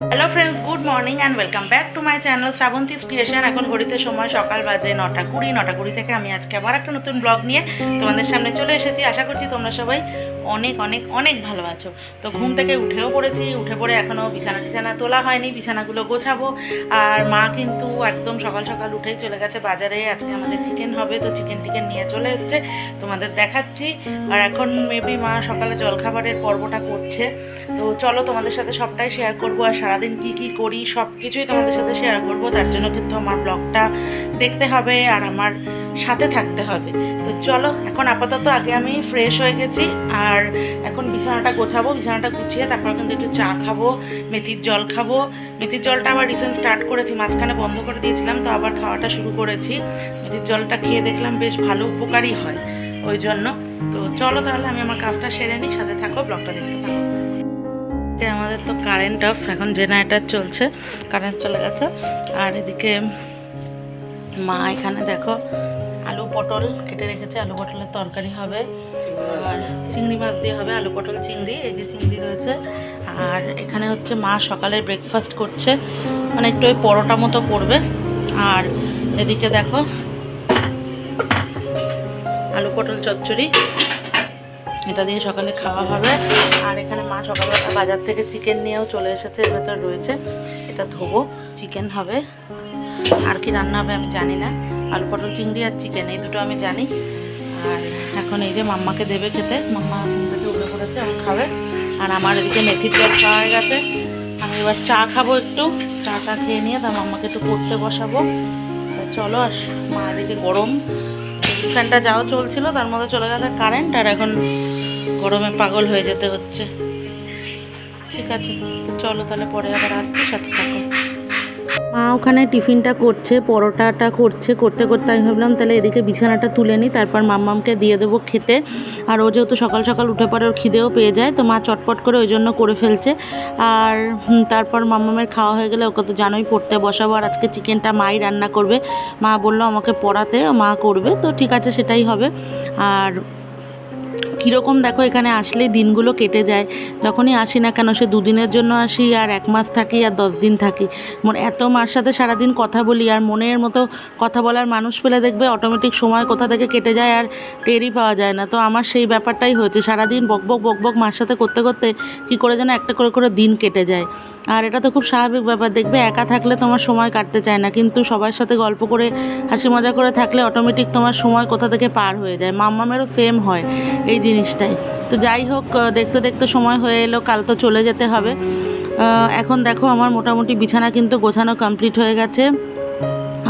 Hello friends good morning and welcome back to my channel Shrabanti's creation এখন ঘড়িতে সময় সকাল বাজে নটা কুড়ি নটা কুড়ি থেকে আমি আজকে আবার একটা নতুন ব্লগ নিয়ে তোমাদের সামনে চলে এসেছি। আশা করছি তোমরা সবাই অনেক অনেক অনেক ভালো আছো। তো ঘুম থেকে উঠেও পড়েছি, উঠে পড়ে এখনও বিছানা টিছানা তোলা হয়নি, বিছানাগুলো গোছাবো। আর মা কিন্তু একদম সকাল সকাল উঠেই চলে গেছে বাজারে। আজকে আমাদের চিকেন হবে, তো চিকেন টিকেন নিয়ে চলে এসছে। তোমাদের দেখাচ্ছি। আর এখন মেবি মা সকালে জলখাবারের পর্বটা করছে। তো চলো তোমাদের সাথে সবটাই শেয়ার করব। আর সারাদিন কি কি করি সব কিছুই তোমাদের সাথে শেয়ার করব। তার জন্য কিন্তু আমার ব্লগটা দেখতে হবে আর আমার সাথে থাকতে হবে। তো চলো, এখন আপাতত আগে আমি ফ্রেশ হয়ে গেছি আর এখন বিছানাটা গোছাবো, বিছানাটা গুছিয়ে তারপর কিন্তু একটু চা খাব, মেথির জল খাব। মেথির জলটা আবার রিসেন্ট স্টার্ট করেছি, মাঝখানে বন্ধ করে দিয়েছিলাম, তো আবার খাওয়াটা শুরু করেছি। মেথির জলটা খেয়ে দেখলাম বেশ ভালো উপকারী হয়, ওই জন্য। তো চলো তাহলে আমি আমার কাজটা সেরে নিই, সাথে থাকো ব্লগটা দেখতে থাকো। এদিকে আমাদের তো কারেন্ট অফ এখন জেনারেটার চলছে কারেন্ট চলে গেছে। আর এদিকে মা এখানে দেখো, আলু পটল কেটে রেখেছে, আলু পটলের তরকারি হবে। আর চিংড়ি মাছ দিয়ে হবে, আলু পটল চিংড়ি, এই যে চিংড়ি রয়েছে। আর এখানে হচ্ছে মা সকালে ব্রেকফাস্ট করছে মানে একটু ওই পরোটা মতো করবে। আর এদিকে দেখো, আলু পটল চচ্চড়ি। এটা দিয়ে সকালে খাওয়া হবে। আর এখানে মা সকালবেলা বাজার থেকে চিকেন নিয়েও চলে এসেছে, এর ভেতর রয়েছে। এটা ধোবো, চিকেন হবে। আর কি রান্না হবে আমি জানি না। আলু পটল, চিংড়ি আর চিকেন, এই দুটো আমি জানি। আর এখন এই যে মাম্মাকে দেবে খেতে, মাম্মা থেকে উঠে পড়েছে এখন খাবে। আর আমার এদিকে মেথির জল খাওয়া হয়ে গেছে। আমি এবার চা খাব একটু, চা চা খেয়ে নিয়ে তার মাম্মাকে একটু পড়তে বসাবো। চলো আর মা এদিকে গরম। ফ্যানটা যাও চলছিল, তার মধ্যে চলে গেছে কারেন্ট, আর এখন গরমে পাগল হয়ে যেতে হচ্ছে। ঠিক আছে তো চলো তাহলে পরে আবার আসতে সাথে থাকো। মা ওখানে টিফিনটা করছে, পরোটাটা করছে, করতে করতে আমি ভাবলাম তাহলে এদিকে বিছানাটা তুলে নিই, তারপর মাম্মামকে দিয়ে দেবো খেতে। আর ও যেহেতু সকাল সকাল উঠে পরে ওর খিদেও পেয়ে যায়, তো মা চটপট করে ওই জন্য করে ফেলছে। আর তারপর মাম্মামের খাওয়া হয়ে গেলে ওকে তো জানোই পড়তে বসাবো, আর আজকে চিকেনটা মাই রান্না করবে। মা বলল আমাকে পড়াতে, মা করবে, তো ঠিক আছে সেটাই হবে। আর কীরকম দেখো এখানে আসলেই দিনগুলো কেটে যায়। যখনই আসি না কেন সে দুদিনের জন্য আসি আর এক মাস থাকি আর দশ দিন থাকি। এত মার সাথে সারাদিন কথা বলি আর মনের মতো কথা বলার মানুষ পেলে দেখবে অটোমেটিক সময় কোথা থেকে কেটে যায় আর টেরই পাওয়া যায় না। তো আমার সেই ব্যাপারটাই হয়েছে। সারাদিন বকবক বকবক মার সাথে করতে করতে কী করে যেন একটা করে করে দিন কেটে যায়। আর এটা তো খুব স্বাভাবিক ব্যাপার। দেখবে একা থাকলে তোমার সময় কাটতে চায় না। কিন্তু সবার সাথে গল্প করে, হাসি মজা করে থাকলে অটোমেটিক তোমার সময় কোথা থেকে পার হয়ে যায়। মাম্মামেরও সেম হয়। এই জিনিসটাই। তো যাই হোক দেখতে দেখতে সময় হয়ে এলো, কাল তো চলে যেতে হবে। এখন দেখো আমার মোটামুটি বিছানা কিন্তু গোছানো কমপ্লিট হয়ে গেছে।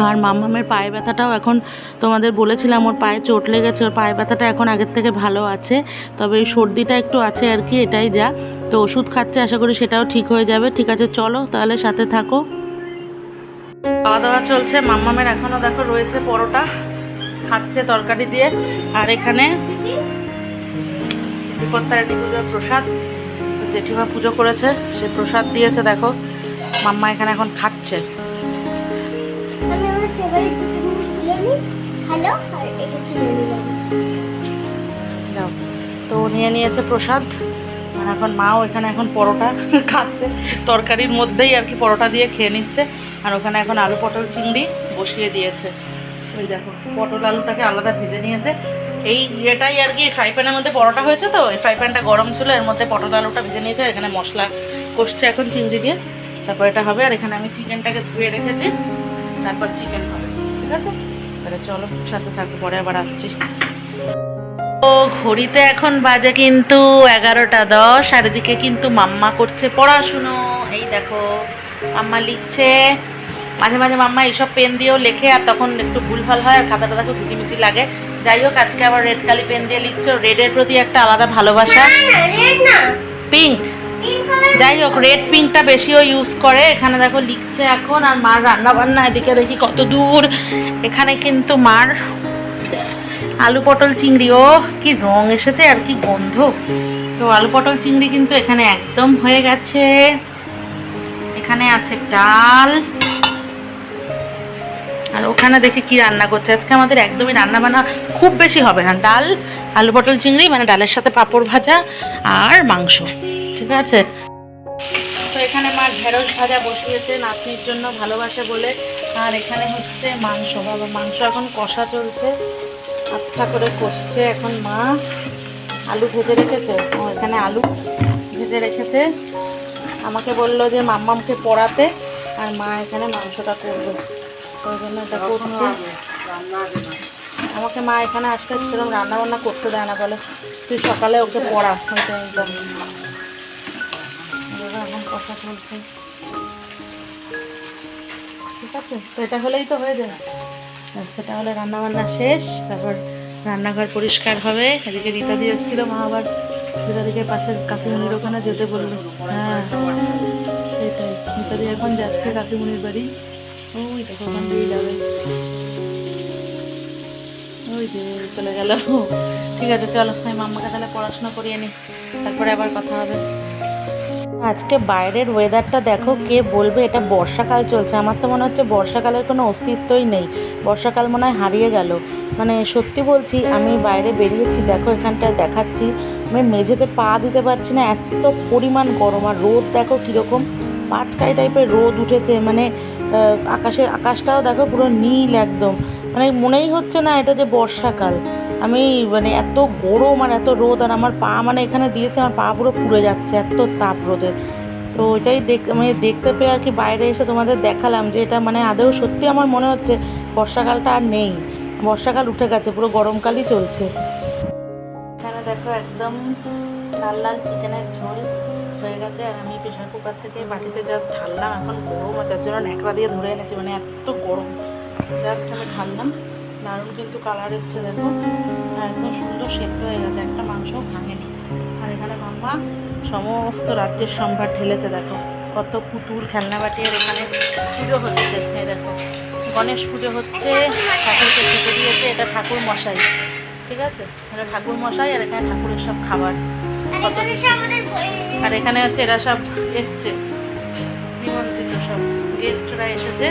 আর মাম্মামের পায়ে ব্যথাটাও এখন তোমাদের বলেছিলাম, ওর পায়ে চোট লেগেছে, ওর পায়ে ব্যথাটা এখন আগের থেকে ভালো আছে। তবে এই সর্দিটা একটু আছে আর কি, এটাই যা। তো ওষুধ খাচ্ছে, আশা করি সেটাও ঠিক হয়ে যাবে। ঠিক আছে, চলো তাহলে সাথে থাকো। খাওয়া দাওয়া চলছে, মাম্মামের এখনও দেখো রয়েছে পরোটা। খাচ্ছে তরকারি দিয়ে, আর এখানে বিপত্তারিণী পুজোর প্রসাদ। জেঠিমা পুজো করেছে সে প্রসাদ দিয়েছে দেখো। মাম্মা এখানে এখন খাচ্ছে। তো নিয়ে নিয়েছে প্রসাদ। আর এখন মাও এখানে এখন পরোটা খাচ্ছে। তরকারির মধ্যেই আর কি পরোটা দিয়ে খেয়ে নিচ্ছে। আর ওখানে এখন আলু পটল চিংড়ি বসিয়ে দিয়েছে। ওই দেখো পটল আলুটাকে আলাদা ভেজে নিয়েছে। এই এটাই আর কি ফ্রাই প্যানের মধ্যে পরোটা হয়েছে তো, এই ফ্রাই প্যানটা গরম ছিল, এর মধ্যে পটল আলুটা ভেজে নিয়েছে এখানে মশলা কষছে এখন চিংড়ি দিয়ে। তারপর এটা হবে, আর এখানে আমি চিকেনটাকে ধুয়ে রেখেছি, তারপর চিকেন হবে, ঠিক আছে? তাহলে চলো, সাথে থাকো, পরে আবার আসছি। ও, ঘড়িতে এখন বাজে কিন্তু এগারোটা দশ, আর এদিকে কিন্তু মাম্মা করছে পড়াশুনো। এই দেখো, মাম্মা লিখছে, মাঝে মাঝে মাম্মা এইসব পেন দিয়েও লেখে, আর তখন একটু ভুলভাল হয়, আর খাতাটা দেখো মিচিমিচি লাগে। যাই হোক আজকে আবার রেড কালি পেন দিয়ে লিখছো। রেডের প্রতি একটা আলাদা ভালোবাসা। পিঙ্ক যাই হোক রেড পিঙ্কটা বেশিও ইউজ করে। এখানে দেখো লিখছে এখন আর মার রান্না বান্না এদিকে দেখি কত দূর। এখানে কিন্তু মার আলু পটল চিংড়ি। ও কি রং এসেছে আর কি গন্ধ। তো আলু পটল চিংড়ি কিন্তু এখানে একদম হয়ে গেছে। এখানে আছে ডাল। আর ওখানে দেখে কি রান্না করছে? আজকে আমাদের একদমই রান্না বান্না খুব বেশি হবে না। ডাল, আলু পটল, চিংড়ি মানে ডালের সাথে পাঁপড় ভাজা আর মাংস। ঠিক আছে? তো এখানে মা ঢেঁড়স ভাজা বসিয়েছে নাতনির জন্য ভালোবাসে বলে। আর এখানে হচ্ছে মাংস। বাবা, মাংস এখন কষা চলছে। আচ্ছা করে কষছে এখন মা। আলু ভেজে রেখেছে? এখানে আলু ভেজে রেখেছে। আমাকে বলল যে মাম্মামকে পড়াতে। আর মা এখানে মাংসটা করবে ওই জন্য আমাকে মা এখানে আসতে সেরকম রান্না বান্না করতে দেয় না বলে তুই সকালে ওকে পড়া এখন কথা চলছে। ঠিক আছে তো এটা হলেই তো হয়ে ব্যাস, সেটা হলে রান্না বান্না শেষ তারপর রান্নাঘর পরিষ্কার হবে। এদিকে রীতা দিয়ে এসেছিল মা আবার রীতাদিকে পাশের কাকিমুনির ওখানে যেতে বলল। হ্যাঁ সেটাই রীতাদি এখন যাচ্ছে কাকিমুনির বাড়ি। দেখো দিয়ে যাবে ওই যে চলে গেল ঠিক আছে চলো আমি মাম্মাকে তাহলে পড়াশোনা করিয়ে নিই তারপরে আবার কথা হবে আজকে বাইরের ওয়েদারটা দেখো কে বলবে, এটা বর্ষাকাল চলছে। আমার তো মনে হচ্ছে বর্ষাকালের কোনো অস্তিত্বই নেই। বর্ষাকাল মনে হয় হারিয়ে গেল। মানে সত্যি বলছি, আমি বাইরে বেরিয়েছি, দেখো এখানটায় দেখাচ্ছি। আমি মেঝেতে পা দিতে পারছি না, এত পরিমাণ গরম। আর রোদ দেখো কীরকম। পাঁচকাই টাইপের রোদ উঠেছে মানে আকাশে, আকাশটাও দেখো পুরো নীল একদম। মানে মনেই হচ্ছে না এটা যে বর্ষাকাল। আমি মানে এত গরম আর এত রোদ, আর আমার পা মানে এখানে দিয়েছে, আমার পা পুরো পুড়ে যাচ্ছে, এত তাপ রোদের তো এটাই দেখ মানে দেখতে পেয়ে আর কি বাইরে এসে তোমাদের দেখালাম যে এটা মানে আদৌ সত্যি আমার মনে হচ্ছে বর্ষাকালটা আর নেই। বর্ষাকাল উঠে গেছে, পুরো গরমকালই চলছে। এখানে দেখো একদম লাল লাল চিকেনের ঝোল। হয়ে গেছে আর আমি প্রেশার কুকার থেকে বাটিতে জাস্ট ঢাললাম। এখন গরম যার জন্য ন্যাকড়া দিয়ে ধরে এনেছি মানে এত গরম। জাস্ট আমি ঢাললাম। দারুণ কিন্তু কালার এসছে, দেখো। আর একদম সুন্দর সেদ্ধ হয়ে গেছে, একটা মাংস ভাঙেনি। আর এখানে মাম্মা সমস্ত রাজ্যের সম্ভার ঢেলেছে, দেখো। কত পুতুল খেলনা বাটি, আর এখানে পুজো হচ্ছে, এই দেখো। গণেশ পুজো হচ্ছে, ঠাকুরকে খেতে দিয়েছে, এটা ঠাকুর মশাই ঠিক আছে? এটা ঠাকুর মশাই আর এখানে ঠাকুরের সব খাবার। আর এখানে হচ্ছে এরা সব এসছে। নিমন্ত্রিত সব গেস্টরা এসেছে।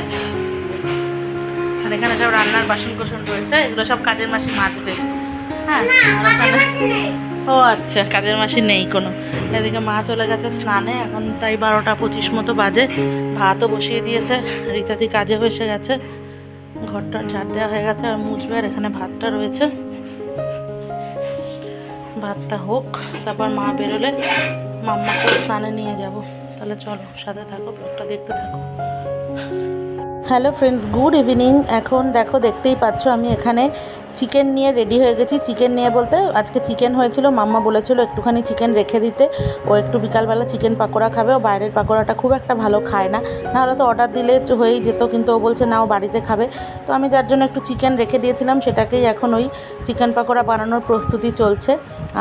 আর এখানে সব রান্নার বাসন কোসন রয়েছে। এগুলো সব কাজের মাসে মাজবে। হ্যাঁ ও আচ্ছা কাজের মাসে নেই কোনো। এদিকে মা চলে গেছে স্নানে। এখন তাই বারোটা পঁচিশ মতো বাজে। ভাতও বসিয়ে দিয়েছে। রীতাদি কাজে এসে গেছে। ঘরটা ঝাড় দেওয়া হয়ে গেছে। আর মুছবে। আর এখানে ভাতটা রয়েছে। ভাতটা হোক, তারপর মা বেরোলে মাম্মাকে স্নানে নিয়ে যাব। তাহলে চলো, সাথে থাকো, ব্লগটা দেখতে থাকো। হ্যালো ফ্রেন্ডস গুড ইভিনিং এখন দেখো, দেখতেই পাচ্ছ আমি এখানে চিকেন নিয়ে রেডি হয়ে গেছি। চিকেন নিয়ে বলতে আজকে চিকেন হয়েছিল, মাম্মা বলেছিল একটুখানি চিকেন রেখে দিতে। ও একটু বিকালবেলা চিকেন পাকোড়া খাবে, ও বাইরের পাকোড়াটা খুব একটা ভালো খায় না। নাহলে তো অর্ডার দিলে হয়েই যেত, কিন্তু ও বলছে না, ও বাড়িতে খাবে। তো আমি যার জন্য একটু চিকেন রেখে দিয়েছিলাম, সেটাকেই এখন ওই চিকেন পাকোড়া বানানোর প্রস্তুতি চলছে।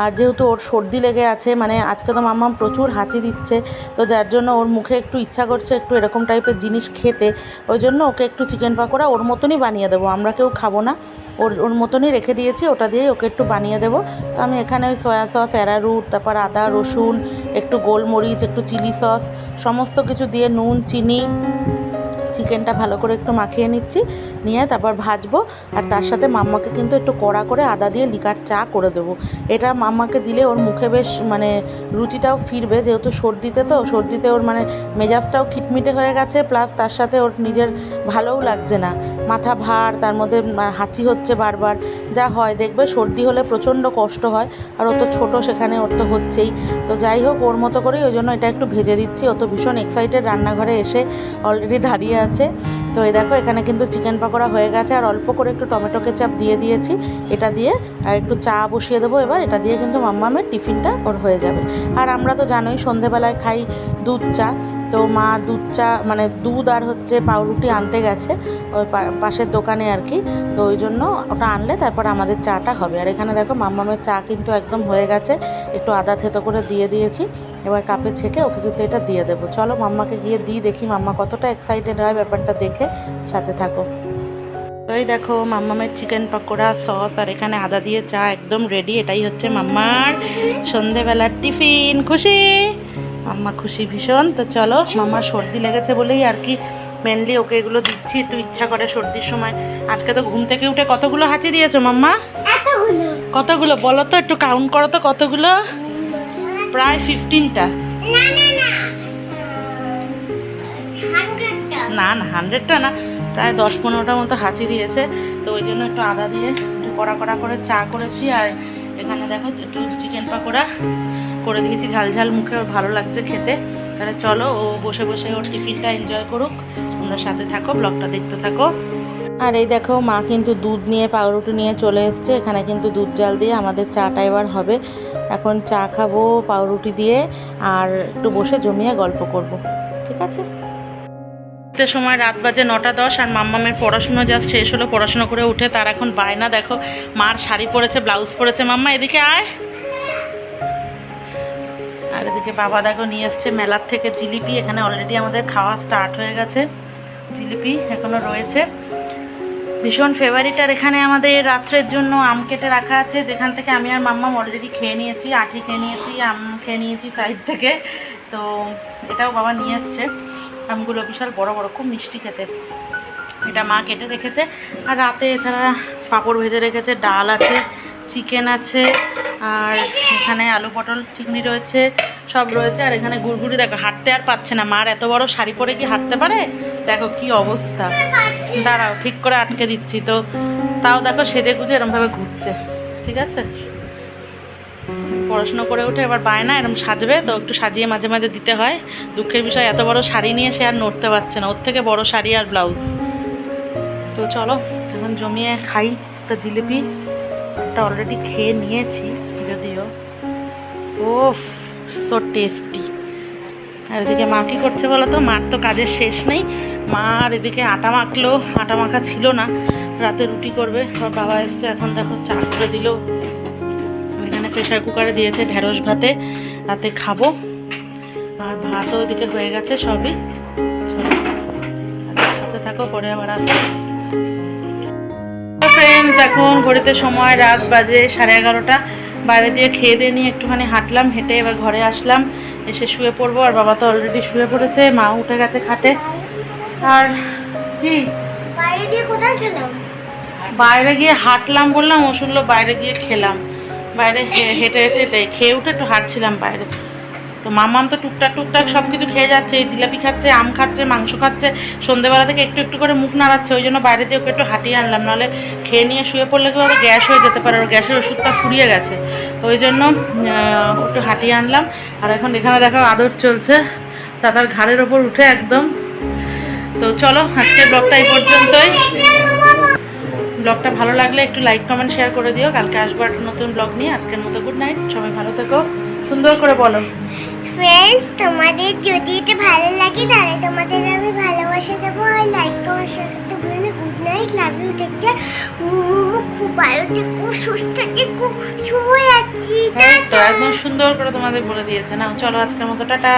আর যেহেতু ওর সর্দি লেগে আছে মানে আজকে তো মাম্মাম প্রচুর হাঁচি দিচ্ছে, তো যার জন্য ওর মুখে একটু ইচ্ছা করছে একটু এরকম টাইপের জিনিস খেতে। ওই জন্য ওকে একটু চিকেন পাকোড়া ওর মতনই বানিয়ে দেবো, আমরা কেউ খাব না। ওর ওর মতনই রেখে দিয়েছি, ওটা দিয়েই ওকে একটু বানিয়ে দেবো। তো আমি এখানে ওই সয়া সস অ্যারারুট তারপর আদা, রসুন, একটু গোলমরিচ, একটু চিলি সস, সমস্ত কিছু দিয়ে নুন, চিনি চিকেনটা ভালো করে একটু মাখিয়ে নিচ্ছি, নিয়ে তারপর ভাজবো। আর তার সাথে মাম্মাকে কিন্তু একটু কড়া করে আদা দিয়ে লিকার চা করে দেবো। এটা মাম্মাকে দিলে ওর মুখে বেশ মানে রুচিটাও ফিরবে, যেহেতু সর্দিতে তো, সর্দিতে ওর মানে মেজাজটাও খিটমিটে হয়ে গেছে, প্লাস তার সাথে ওর নিজের ভালোও লাগছে না। মাথা ভার, তার মধ্যে হাঁচি হচ্ছে বারবার। যা হয়, দেখবে সর্দি হলে প্রচণ্ড কষ্ট হয়, আর ও তো ছোটো, সেখানে ওর তো হচ্ছেই। তো যাই হোক, ওর মতো করেই ওই জন্য এটা একটু ভেজে দিচ্ছি। ও তো ভীষণ এক্সাইটেড রান্নাঘরে এসে অলরেডি দাঁড়িয়ে আছে। তো এই দেখো, এখানে কিন্তু চিকেন পকোড়া হয়ে গেছে। আর অল্প করে একটু টমেটো কেচাপ দিয়ে দিয়েছি। এটা দিয়ে আর একটু চা বসিয়ে দেবো এবার। এটা দিয়ে কিন্তু মাম্মামের টিফিনটা ওর হয়ে যাবে। আর আমরা তো জানোই, সন্ধেবেলায় খাই দুধ চা। তো মা দুধ চা মানে দুধ আর হচ্ছে পাউরুটি আনতে গেছে ওই পাশের দোকানে আর কি। তো ওই জন্য ওটা আনলে তারপর আমাদের চাটা হবে। আর এখানে দেখো মাম্মামের চা কিন্তু একদম হয়ে গেছে। একটু আদা থেতো করে দিয়ে দিয়েছি। এবার কাপে ছেঁকে ওকে কিন্তু এটা দিয়ে দেবো। চলো মাম্মাকে গিয়ে দিই, দেখি মাম্মা কতটা এক্সাইটেড হয় ব্যাপারটা দেখে। সাথে থাকো। তো এই দেখো মাম্মামের চিকেন পকোড়া সস আর এখানে আদা দিয়ে চা একদম রেডি এটাই হচ্ছে মাম্মার সন্ধেবেলার টিফিন খুশি? মাম্মা খুশি ভীষণ। তো চলো মাম্মার সর্দি লেগেছে বলেই আর কি মেনলি ওকে এগুলো দিচ্ছি একটু ইচ্ছা করে সর্দির সময়। আজকে তো ঘুম থেকে উঠে কতগুলো হাঁচি দিয়েছ মাম্মা? কতগুলো? বলো তো একটু কাউন্ট করো তো কতগুলো? প্রায় ফিফটিনটা না না হান্ড্রেডটা না প্রায় দশ পনেরোটা মতো হাঁচি দিয়েছে। তো ওই জন্য একটু আদা দিয়ে একটু কড়া কড়া করে চা করেছি। আর এখানে দেখো একটু চিকেন পাকোড়া। করে দিয়েছি ঝাল ঝাল মুখে ওর ভালো লাগছে খেতে। তাহলে চলো, ও বসে বসে ওর টিফিনটা এনজয় করুক। তোমরা সাথে থাকো ব্লগটা দেখতে থাকো। আর এই দেখো, মা কিন্তু দুধ নিয়ে, পাউরুটি নিয়ে চলে এসছে। এখানে কিন্তু দুধ জাল দিয়ে আমাদের চাটা এবার হবে। এখন চা খাব, পাউরুটি দিয়ে, আর একটু বসে জমিয়ে গল্প করব। ঠিক আছে? সময় রাত বাজে নটা দশ, আর মাম্মামের পড়াশুনো জাস্ট শেষ হলো। পড়াশুনো করে উঠে তার এখন বায়না, দেখো। মার শাড়ি পরেছে, ব্লাউজ পরেছে। মাম্মা, এদিকে আয়। আর এদিকে বাবা দেখো নিয়ে এসছে মেলার থেকে জিলিপি। এখানে অলরেডি আমাদের খাওয়া স্টার্ট হয়ে গেছে। জিলিপি এখনও রয়েছে। ভীষণ ফেভারিট আর এখানে আমাদের রাত্রের জন্য আম কেটে রাখা আছে। যেখান থেকে আমি আর মাম্মাম অলরেডি খেয়ে নিয়েছি আঠি খেয়ে নিয়েছি, আম খেয়ে নিয়েছি সাইড থেকে। তো এটাও বাবা নিয়ে এসছে। আমগুলো বিশাল বড় বড়, খুব মিষ্টি খেতে। এটা মা কেটে রেখেছে। আর রাতে এছাড়া পাঁপড় ভেজে রেখেছে, ডাল আছে চিকেন আছে আর এখানে আলু পটল, চিংড়ি রয়েছে, সব রয়েছে। আর এখানে গুড়গুড়ি দেখো, হাঁটতে আর পাচ্ছে না। মার এত বড় শাড়ি পরে কি হাঁটতে পারে? দেখো কি অবস্থা। দাঁড়াও, ঠিক করে আটকে দিচ্ছি তো। তাও দেখো সেজে গুজে এরমভাবে ঘুরছে, ঠিক আছে? পড়াশুনো করে উঠে এবার বায়না এরম সাজবে তো একটু সাজিয়ে মাঝে মাঝে দিতে হয়। দুঃখের বিষয়, এত বড় শাড়ি নিয়ে সে আর নড়তে পারছে না। ওর থেকে বড় শাড়ি আর ব্লাউজ। তো চলো, এখন জমিয়ে খাই একটা জিলিপি। একটা অলরেডি খেয়ে নিয়েছি। ও সো টেস্টি আর এদিকে মা করছে বলো তো? মার তো কাজের শেষ নেই। মা আর এদিকে আটা মাখলো। আটা মাখা ছিল না। রাতে রুটি করবে। আর বাবা এসছে, এখন দেখো চা করে দিল। এখানে প্রেশার কুকারে দিয়েছে ঢেঁড়স ভাতে। রাতে খাব। আর ভাতও ওদিকে হয়ে গেছে সবই। সাথে থাকো, পরে আবার আসব এখন ঘড়িতে সময় রাত বাজে সাড়ে এগারোটা। বাইরে দিয়ে খেয়ে দিয়ে নিয়ে একটুখানি হাঁটলাম হেঁটে এবার ঘরে আসলাম। এসে শুয়ে পড়ব আর বাবা তো অলরেডি শুয়ে পড়েছে মা উঠে গেছে খাটে। আর কি? বাইরে গিয়ে কোথায় খেলাম? বাইরে গিয়ে হাঁটলাম বললাম ও শুনলো বাইরে গিয়ে খেলাম। বাইরে হেঁটে হেঁটে হেঁটে খেয়ে উঠে একটু হাঁটছিলাম বাইরে। তো মামাম তো টুকটাক টুকটাক সব কিছু খেয়ে যাচ্ছে, জিলাপি খাচ্ছে, আম খাচ্ছে, মাংস খাচ্ছে সন্ধেবেলা থেকে একটু একটু করে মুখ নাড়াচ্ছে, ওই জন্য বাইরে দিয়ে ওকে একটু হাঁটিয়ে আনলাম, নাহলে খেয়ে নিয়ে শুয়ে পড়লে কি হবে গ্যাস হয়ে যেতে পারে, ওর গ্যাসের ওষুধটা ফুরিয়ে গেছে। ওই জন্য একটু হাঁটিয়ে আনলাম, আর এখন এখানে দেখো আদর চলছে, দাদার ঘাড়ের ওপর উঠে একদম। তো চলো, আজকের ব্লগটা এই পর্যন্তই। ব্লগটা ভালো লাগলে একটু লাইক, কমেন্ট, শেয়ার করে দিও। কালকে আসব একটা নতুন ব্লগ নিয়ে। আজকের মতো গুড নাইট, সবাই ভালো থেকো। সুন্দর করে বলো। ফ্রেন্ডস তোমাদের যদি এটা ভালো লাগে তাহলে তোমাদের আমি ভালোবাসে দেবো। আর লাইক করার সাথে ভুলো না। Good night love you take care খুব ভালো থেকো সুস্থ থেকো। শুয়ে আছি তো একদম সুন্দর করে তোমাদের বলে দিয়েছে। না চলো আজকের মতো টাটা।